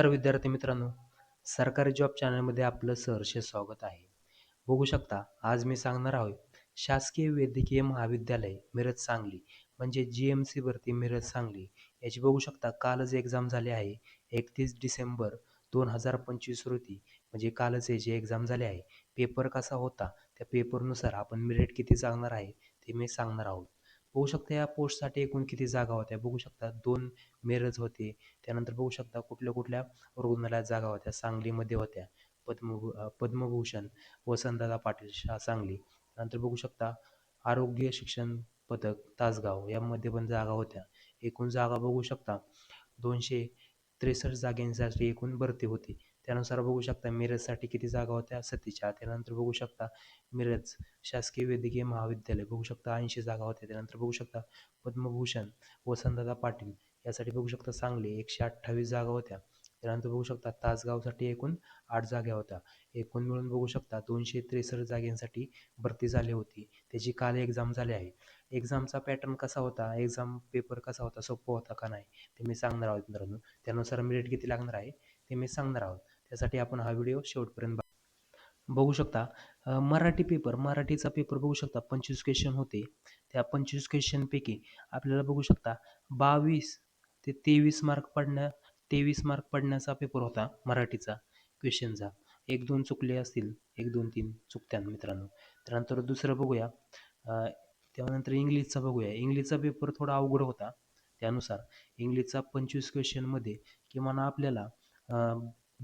नमस्कार विद्यार्थी मित्रांनो सरकारी जॉब चॅनलमध्ये आपलं सहर्ष स्वागत आहे. बघू शकता आज मी सांगणार आहोत शासकीय वैद्यकीय महाविद्यालय मिरज सांगली म्हणजे जी एम सी भरती मिरज सांगली. याची बघू शकता कालच एक्झाम झाली आहे एकतीस डिसेंबर दोन हजार पंचवीस रोजी. म्हणजे कालच याची एक्झाम झाली आहे पेपर कसा होता त्या पेपरनुसार आपण मेरिट किती सांगणार आहे ते मी सांगणार आहोत. बघू शकता या पोस्टसाठी एकूण किती जागा होत्या. बघू शकता दोन मिरज होते. त्यानंतर बघू शकता कुठल्या कुठल्या रुग्णालयात जागा होत्या. सांगलीमध्ये होत्या. पद्मभू पद्मभूषण वसंतदादा पाटील शाह सांगली. नंतर बघू शकता आरोग्य शिक्षण पदक तासगाव यामध्ये पण जागा होत्या. एकूण जागा बघू शकता दोनशे त्रेसष्ट जागेंसाठी एकूण भरती होती. त्यानुसार बघू शकता मिरजसाठी किती जागा होत्या? सतीच्या. त्यानंतर बघू शकता मिरज शासकीय वैद्यकीय महाविद्यालय. बघू शकता ऐंशी जागा होत्या. त्यानंतर बघू शकता पद्मभूषण वसंतदादा पाटील. यासाठी बघू शकता सांगली एकशे अठ्ठावीस जागा होत्या. त्यानंतर बघू शकता तासगावसाठी एकूण आठ जागा होत्या. एकूण मिळून बघू शकता दोनशे त्रेसष्ट जागेंसाठी भरती झाली होती. त्याची काल एक्झाम झाली आहे. एक्झामचा पॅटर्न कसा होता? एक्झाम पेपर कसा होता? सोपं होता का नाही? ते मी सांगणार आहोत मित्रांनो. त्यानुसार मेरिट किती लागणार आहे? ते मी सांगणार आहोत. त्यासाठी आपण हा व्हिडिओ शेवटपर्यंत बघू. शकता मराठी पेपर मराठीचा पेपर बघू शकता पंचवीस क्वेश्चन होते. त्या पंचवीस क्वेश्चनपैकी आपल्याला बघू शकता बावीस ते तेवीस मार्क पडण्या तेवीस मार्क पडण्याचा पेपर होता मराठीचा. क्वेश्चनचा एक दोन चुकले असतील एक दोन तीन चुकत्या मित्रांनो. त्यानंतर दुसरं बघूया. त्यानंतर इंग्लिशचा बघूया. इंग्लिशचा पेपर थोडा अवघड होता त्यानुसार. इंग्लिशचा पंचवीस क्वेश्चनमध्ये किमान आपल्याला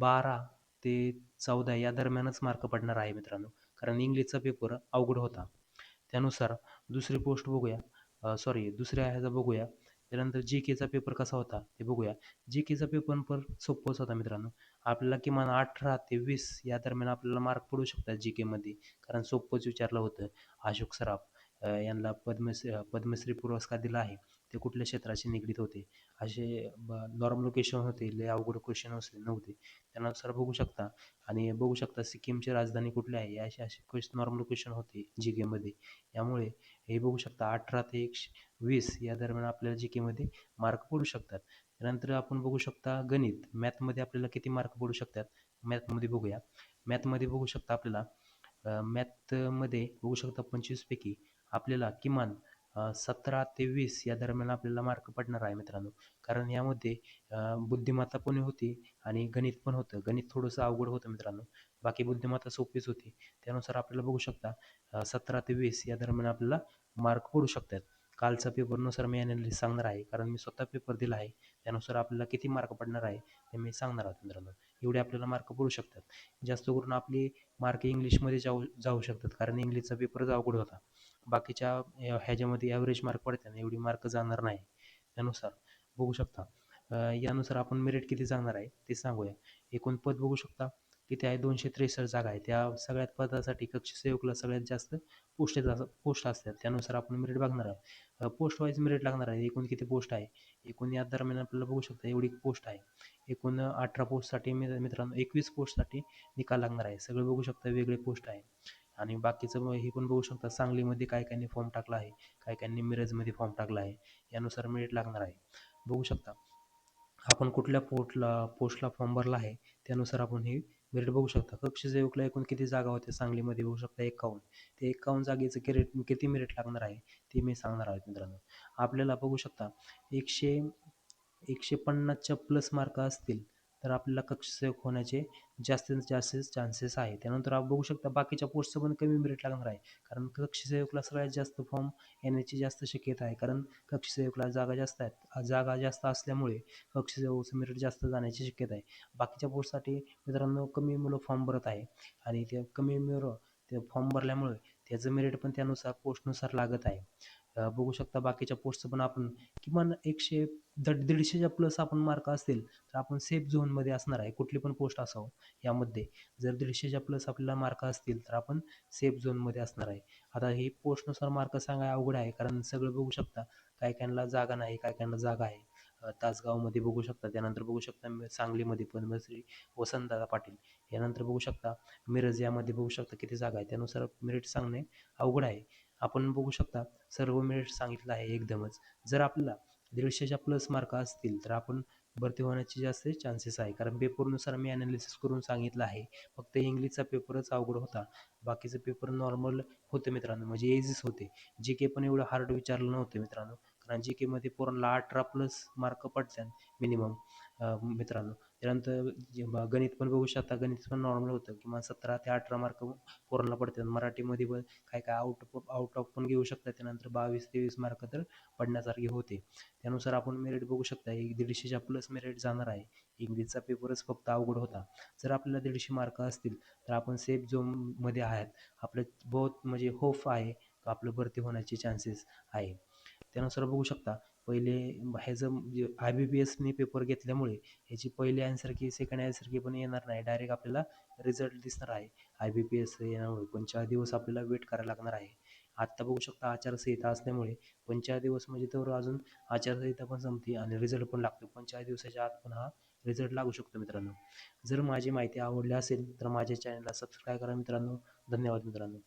बारा ते चौदा या दरम्यानच मार्क पडणार आहे मित्रांनो. कारण इंग्लिशचा पेपर अवघड होता. त्यानुसार दुसरी पोस्ट बघूया. सॉरी दुसऱ्या ह्याचा बघूया. त्यानंतर जी केचा पेपर कसा होता ते बघूया. जी केचा पेपर पण सोपंच होता मित्रांनो. आपल्याला किमान अठरा ते वीस या दरम्यान आपल्याला मार्क पडू शकतात जी केमध्ये कारण सोपंच विचारलं होतं अशोक सराफ. यांना पद्मश्री पद्मश्री पुरस्कार दिला आहे. ते कुठल्या क्षेत्राशी निगडीत होते? असे नॉर्मल क्वेश्चन होते लय अवघड क्वेश्चन असले नव्हते. त्यानुसार बघू शकता. आणि बघू शकता सिक्कीमची राजधानी कुठली आहे? असे असे क्वेश्चन नॉर्मल क्वेश्चन होते जी केमध्ये यामुळे हे बघू शकता अठरा ते एकशे वीस या दरम्यान आपल्याला जी केमध्ये मार्क पडू शकतात. त्यानंतर आपण बघू शकता गणित. मॅथमध्ये आपल्याला किती मार्क पडू शकतात? मॅथमध्ये बघूया. मॅथमध्ये बघू शकता आपल्याला मॅथमध्ये बघू शकता पंचवीसपैकी आपल्याला किमान सतरा ते वीस या दरम्यान आपल्याला मार्क पडणार आहे मित्रांनो. कारण यामध्ये बुद्धिमत्ता पण होती आणि गणित पण होतं. गणित थोडंसं अवघड होतं मित्रांनो. बाकी बुद्धिमत्ता सोपीच होती. त्यानुसार आपल्याला बघू शकता सतरा ते वीस या दरम्यान आपल्याला मार्क पडू शकतात. कालचा पेपरनुसार मी अनालिसिस सांगणार आहे. कारण मी स्वतः पेपर दिला आहे. त्यानुसार आपल्याला किती मार्क पडणार आहे हे मी सांगणार आहोत मित्रांनो. एवढे आपल्याला मार्क पडू शकतात. जास्त करून आपली मार्क इंग्लिशमध्ये जाऊ जाऊ शकतात. कारण इंग्लिशचा पेपरच अवघड होता. बाकीच्या ह्याच्यामध्ये ॲव्हरेज मार्क पडतात एवढी मार्क जाणार नाही त्यानुसार. बघू शकता. यानुसार आपण मेरिट किती जाणार आहे ते सांगूया. एकूण पद बघू शकता. किती आहे? दोनशे त्रेसष्ट जागा आहे. त्या सगळ्यात पदासाठी कक्ष सेवकला सगळ्यात जास्त पोस्ट पोस्ट असतात. त्यानुसार आपण मेरिट बघणार आहे पोस्ट वाईज मेरिट लागणार आहे. एकूण किती पोस्ट आहे? एकूण या दरम्यान आपल्याला बघू शकता एवढी पोस्ट आहे. एकूण अठरा पोस्टसाठी मित्रांनो एकवीस पोस्टसाठी निकाल लागणार आहे. सगळं बघू शकता वेगळे पोस्ट आहे. आणि बाकीचं मग हे पण बघू शकता सांगलीमध्ये काय काहींनी फॉर्म टाकला आहे काय काहींनी मिरजमध्ये फॉर्म टाकला आहे यानुसार मेरिट लागणार आहे. बघू शकता आपण कुठल्या पोर्टला पोस्टला फॉर्म भरला आहे त्यानुसार आपण हे मेरिट बघू शकता. कक्ष सेवकला एकूण किती जागा होत्या सांगलीमध्ये बघू शकता एकावन्न. ते एकावन्न जागेचं किरेट किती मेरिट लागणार आहे ते मी सांगणार आहे मित्रांनो. आपल्याला बघू शकता एकशे एकशे पन्नासच्या प्लस मार्क असतील. तर आपल्याला कक्षसेवक होण्याचे जास्तीत जास्त चान्सेस आहे त्यानंतर आपण बघू शकता बाकीच्या पोस्टचं पण कमी मेरिट लागणार आहे. कारण कक्षसेवकला सगळ्यात जास्त फॉर्म येण्याची जास्त शक्यता आहे. कारण कक्षसेवकला जागा जास्त आहेत. जागा जास्त असल्यामुळे कक्षसेवकचं मेरिट जास्त जाण्याची शक्यता आहे. बाकीच्या पोस्टसाठी मित्रांनो कमी मुलं फॉर्म भरत आहे. आणि ते कमी मुलं ते फॉर्म भरल्यामुळे त्याचं मेरिट पण त्यानुसार पोस्टनुसार लागत आहे. बघू शकता बाकीच्या पोस्टचं पण आपण. किमान एकशे दड दीडशेच्या प्लस आपण मार्क असतील तर आपण सेफ झोनमध्ये असणार आहे. कुठली पण पोस्ट असावं यामध्ये. जर दीडशेच्या प्लस आपल्याला मार्क असतील तर आपण सेफ झोनमध्ये असणार आहे. आता ही पोस्टनुसार मार्क सांगाय अवघड आहे कारण सगळं बघू शकता. काय कायला जागा नाही काय कायला जागा आहे. तासगावमध्ये बघू शकता त्यानंतर बघू शकता सांगलीमध्ये पण श्री वसंतदादा पाटील. यानंतर बघू शकता मिरज यामध्ये बघू शकता किती जागा आहे. त्यानुसार मेरिट सांगणे अवघड आहे. आपण बघू शकता सर्व मेरिट सांगितलं आहे एकदमच. जर आपल्याला दीडशेच्या प्लस मार्क असतील तर आपण भरती होण्याचे जास्त चान्सेस आहे. कारण पेपरनुसार मी ॲनालिसिस करून सांगितलं आहे. फक्त इंग्लिशचा पेपरच अवघड होता. बाकीचे पेपर नॉर्मल होते मित्रांनो. म्हणजे एजीस होते. जी के पण एवढं हार्ड विचारलं नव्हतं मित्रांनो. कारण जी केमध्ये पोरांना अठरा प्लस मार्क पडतात मिनिमम मित्रांनो. त्यानंतर जे गणित पण बघू शकता. गणित पण नॉर्मल होतं. किंवा सतरा ते अठरा मार्क पोरांना पडतात. मराठीमध्ये पण काय काय आउट आउट ऑफ पण घेऊ शकतात त्यानंतर बावीस तेवीस मार्क तर पडण्यासारखे होते. त्यानुसार आपण मेरिट बघू शकता. एक दीडशेच्या प्लस मेरिट जाणार आहे. इंग्लिशचा पेपरच फक्त अवघड होता. जर आपल्याला दीडशे मार्क असतील तर आपण सेफ झोनमध्ये आहेत. आपलं बहुत म्हणजे होप आहे. आपलं भरती होण्याचे चान्सेस आहे. त्यानुसार बघू शकता. पहिले ह्याचं जे आय बी पी एसने पेपर घेतल्यामुळे ह्याची पहिली ॲन्सर सेकंड ॲन्सर पण येणार नाही. डायरेक्ट आपल्याला रिझल्ट दिसणार आहे. आय बी पी एस येण्यामुळे पण चार दिवस आपल्याला वेट करायला लागणार आहे. आत्ता बघू शकता आचारसंहिता असल्यामुळे पण चार दिवस म्हणजे तर अजून आचारसंहिता पण संपते आणि रिझल्ट पण लागतो. पण चार दिवसाच्या आत पण हा रिझल्ट लागू शकतो मित्रांनो. जर माझी माहिती आवडली असेल तर माझ्या चॅनलला सबस्क्राईब करा मित्रांनो. धन्यवाद मित्रांनो.